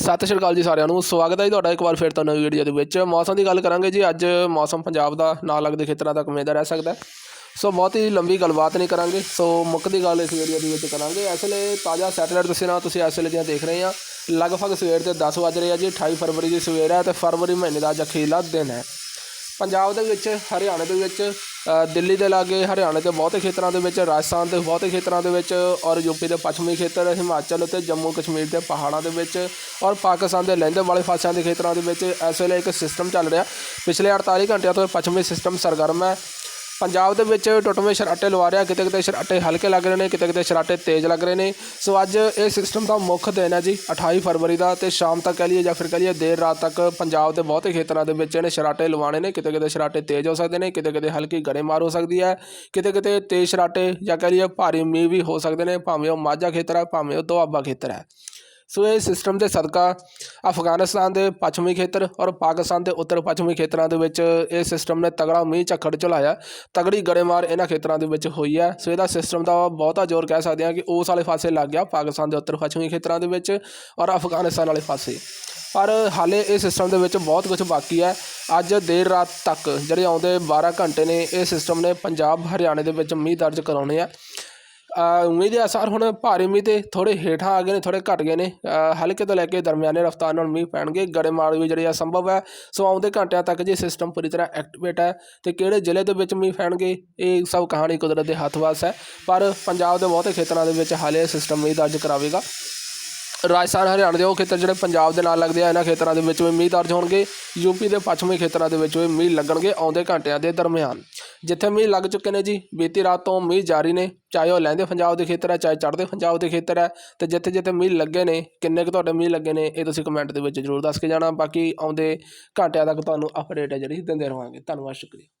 ਸਤਿ ਸ਼੍ਰੀ ਅਕਾਲ ਜੀ ਸਾਰਿਆਂ ਨੂੰ। ਸਵਾਗਤ ਹੈ ਜੀ ਤੁਹਾਡਾ ਇੱਕ ਵਾਰ ਫਿਰ ਤੋਂ ਨਵੀਂ ਵੀਡੀਓ ਦੇ ਵਿੱਚ। ਮੌਸਮ ਦੀ ਗੱਲ ਕਰਾਂਗੇ ਜੀ, ਅੱਜ ਮੌਸਮ ਪੰਜਾਬ ਦਾ ਨਾਲ ਲੱਗਦੇ ਖੇਤਰਾਂ ਤੱਕ ਉਮੀਦ ਰਹਿ ਸਕਦਾ। ਸੋ ਬਹੁਤ ਹੀ ਲੰਬੀ ਗੱਲਬਾਤ ਨਹੀਂ ਕਰਾਂਗੇ। ਸੋ ਮੁੱਖ ਦੀ ਗੱਲ ਇਸ ਵੀਡੀਓ ਦੇ ਵਿੱਚ ਕਰਾਂਗੇ। ਇਸ ਵੇਲੇ ਤਾਜ਼ਾ ਸੈਟੇਲਾਈਟ ਤਸਵੀਰਾਂ ਤੁਸੀਂ ਇਸ ਵੇਲੇ ਦੀਆਂ ਦੇਖ ਰਹੇ ਆ। ਲਗਭਗ ਸਵੇਰ ਦੇ 10 ਵਜ ਰਹੇ ਆ ਜੀ 28 ਫਰਵਰੀ ਦੀ ਸਵੇਰ ਹੈ ਤੇ ਫਰਵਰੀ ਮਹੀਨੇ ਦਾ ਅੱਜ ਅਖੀਰਲਾ ਦਿਨ ਹੈ। ਪੰਜਾਬ ਦੇ ਵਿੱਚ, ਹਰਿਆਣੇ ਦੇ ਵਿੱਚ ਦਿੱਲੀ ਦੇ ਲਾਗੇ ਹਰਿਆਣੇ ਦੇ ਬਹੁਤੇ ਖੇਤਰਾਂ ਦੇ ਵਿੱਚ, ਰਾਜਸਥਾਨ ਦੇ ਬਹੁਤੇ ਖੇਤਰਾਂ ਦੇ ਵਿੱਚ ਔਰ ਯੂਪੀ ਦੇ ਪੱਛਮੀ ਖੇਤਰ, ਹਿਮਾਚਲ ਅਤੇ ਜੰਮੂ ਕਸ਼ਮੀਰ ਦੇ ਪਹਾੜਾਂ ਦੇ ਵਿੱਚ ਔਰ ਪਾਕਿਸਤਾਨ ਦੇ ਲਹਿੰਦੇ ਵਾਲੇ ਪਾਸਿਆਂ ਦੇ ਖੇਤਰਾਂ ਦੇ ਵਿੱਚ ਇਸ ਵੇਲੇ ਇੱਕ ਸਿਸਟਮ ਚੱਲ ਰਿਹਾ। ਪਿਛਲੇ 48 ਘੰਟਿਆਂ ਤੋਂ ਪੱਛਮੀ ਸਿਸਟਮ ਸਰਗਰਮ ਹੈ। ਪੰਜਾਬ ਦੇ ਵਿੱਚ ਟੁੱਟਵੇਂ ਸ਼ਰਾਟੇ ਲਵਾ ਰਿਹਾ, ਕਿਤੇ ਕਿਤੇ ਸ਼ਰਾਟੇ ਹਲਕੇ ਲੱਗ ਰਹੇ ਨੇ, ਕਿਤੇ ਕਿਤੇ ਸ਼ਰਾਟੇ ਤੇਜ਼ ਲੱਗ ਰਹੇ ਨੇ। ਸੋ ਅੱਜ ਇਹ ਸਿਸਟਮ ਦਾ ਮੁੱਖ ਦਿਨ ਹੈ ਜੀ 28 ਫਰਵਰੀ ਦਾ, ਤੇ ਸ਼ਾਮ ਤੱਕ ਕਹਿ ਲਈਏ ਜਾਂ ਫਿਰ ਕਹਿ ਲਈਏ ਦੇਰ ਰਾਤ ਤੱਕ ਪੰਜਾਬ ਦੇ ਬਹੁਤੇ ਖੇਤਰਾਂ ਦੇ ਵਿੱਚ ਇਹਨੇ ਸ਼ਰਾਟੇ ਲਵਾਣੇ ਨੇ, ਕਿਤੇ ਕਿਤੇ ਸ਼ਰਾਟੇ ਤੇਜ਼ ਹੋ ਸਕਦੇ ਨੇ, ਕਿਤੇ ਕਿਤੇ ਹਲਕੀ ਗੜੇਮਾਰ ਹੋ ਸਕਦੀ ਹੈ, ਕਿਤੇ ਕਿਤੇ ਤੇਜ਼ ਸ਼ਰਾਟੇ ਜਾਂ ਕਹਿ ਲਈਏ ਭਾਰੀ ਮੀਂਹ ਵੀ ਹੋ ਸਕਦੇ ਨੇ, ਭਾਵੇਂ ਉਹ ਮਾਝਾ ਖੇਤਰ ਹੈ, ਭਾਵੇਂ ਉਹ ਦੁਆਬਾ ਖੇਤਰ ਹੈ। ਸੋ ਇਹ ਸਿਸਟਮ ਦੇ ਸਦਕਾ ਅਫਗਾਨਿਸਤਾਨ ਦੇ ਪੱਛਮੀ ਖੇਤਰ ਔਰ ਪਾਕਿਸਤਾਨ ਦੇ ਉੱਤਰ ਪੱਛਮੀ ਖੇਤਰਾਂ ਦੇ ਵਿੱਚ ਇਹ ਸਿਸਟਮ ਨੇ ਤਗੜਾ ਮੀਂਹ ਝੱਖੜ ਚਲਾਇਆ। ਤਗੜੀ ਗੜੇਮਾਰ ਇਹਨਾਂ ਖੇਤਰਾਂ ਦੇ ਵਿੱਚ ਹੋਈ ਹੈ। ਸੋ ਇਹਦਾ ਸਿਸਟਮ ਦਾ ਬਹੁਤਾ ਜ਼ੋਰ ਕਹਿ ਸਕਦੇ ਹਾਂ ਕਿ ਉਸ ਵਾਲੇ ਪਾਸੇ ਲੱਗ ਗਿਆ, ਪਾਕਿਸਤਾਨ ਦੇ ਉੱਤਰ ਪੱਛਮੀ ਖੇਤਰਾਂ ਦੇ ਵਿੱਚ ਔਰ ਅਫਗਾਨਿਸਤਾਨ ਵਾਲੇ ਪਾਸੇ। ਪਰ ਹਾਲੇ ਇਹ ਸਿਸਟਮ ਦੇ ਵਿੱਚ ਬਹੁਤ ਕੁਝ ਬਾਕੀ ਹੈ। ਅੱਜ ਦੇਰ ਰਾਤ ਤੱਕ ਜਿਹੜੇ ਆਉਂਦੇ 12 ਘੰਟੇ ਨੇ, ਇਹ ਸਿਸਟਮ ਨੇ ਪੰਜਾਬ, ਹਰਿਆਣੇ ਦੇ ਵਿੱਚ ਮੀਂਹ ਦਰਜ ਕਰਾਉਣੇ ਆ। ਉਮੀਦ ਹੈ ਅਸਾਰ ਹੁਣ ਭਾਰੀ ਮੀਂਹ ਤੇ ਥੋੜੇ ਹੇਠਾਂ ਆ ਗਏ ਨੇ ਥੋੜੇ ਘਟ ਗਏ ਨੇ। ਹਲਕੇ ਤੋਂ ਲੈ ਕੇ ਦਰਮਿਆਨੇ ਰਫ਼ਤਾਰ ਨਾਲ ਮੀਂਹ ਪੈਣਗੇ। ਗੜੇਮਾਰ ਵੀ ਜਿਹੜੇ ਆ ਸੰਭਵ ਹੈ, ਸੋ ਆਉਂਦੇ ਘੰਟਿਆਂ ਤੱਕ ਜੇ ਸਿਸਟਮ ਪੂਰੀ ਤਰ੍ਹਾਂ ਐਕਟੀਵੇਟ ਹੈ, ਤੇ ਕਿਹੜੇ ਜ਼ਿਲ੍ਹੇ ਦੇ ਵਿੱਚ ਮੀਂਹ ਪੈਣਗੇ, ਇਹ ਸਭ ਕਹਾਣੀ ਕੁਦਰਤ ਦੇ ਹੱਥ ਵਾਸ ਹੈ। ਪਰ ਪੰਜਾਬ ਦੇ ਬਹੁਤੇ ਖੇਤਰਾਂ ਦੇ ਵਿੱਚ ਹਾਲੇ ਇਹ ਸਿਸਟਮ ਮੀਂਹ ਦਰਜ ਕਰਾਵੇਗਾ। ਰਾਜਸਥਾਨ, ਹਰਿਆਣਾ ਦੇ ਉਹ ਖੇਤਰ ਜਿਹੜੇ ਪੰਜਾਬ ਦੇ ਨਾਲ ਲੱਗਦੇ ਆ, ਇਹਨਾਂ ਖੇਤਰਾਂ ਦੇ ਵਿੱਚ ਵੀ ਮੀਂਹ ਦਰਜ ਹੋਣਗੇ। ਯੂਪੀ ਦੇ ਪੱਛਮੀ ਖੇਤਰਾਂ ਦੇ ਵਿੱਚ ਵੀ ਮੀਂਹ ਲੱਗਣਗੇ ਆਉਂਦੇ ਘੰਟਿਆਂ ਦੇ ਦਰਮਿਆਨ। ਜਿੱਥੇ ਮੀਂਹ ਲੱਗ ਚੁੱਕੇ ਨੇ ਜੀ, ਬੀਤੀ ਰਾਤ ਤੋਂ ਮੀਂਹ ਜਾਰੀ ਨੇ, ਚਾਹੇ ਉਹ ਲਹਿੰਦੇ ਪੰਜਾਬ ਦੇ ਖੇਤਰ ਹੈ, ਚਾਹੇ ਚੜ੍ਹਦੇ ਪੰਜਾਬ ਦੇ ਖੇਤਰ ਹੈ, ਤੇ ਜਿੱਥੇ ਜਿੱਥੇ ਮੀਂਹ ਲੱਗੇ ਨੇ, ਕਿੰਨੇ ਕੁ ਤੁਹਾਡੇ ਮੀਂਹ ਲੱਗੇ ਨੇ, ਇਹ ਤੁਸੀਂ ਕਮੈਂਟ ਦੇ ਵਿੱਚ ਜ਼ਰੂਰ ਦੱਸ ਕੇ ਜਾਣਾ। ਬਾਕੀ ਆਉਂਦੇ ਘੰਟਿਆਂ ਤੱਕ ਤੁਹਾਨੂੰ ਅਪਡੇਟ ਹੈ ਜਿਹੜੀ ਦਿੰਦੇ ਰਹਾਂਗੇ ਧੰਨਵਾਦ, ਸ਼ੁਕਰੀਆ।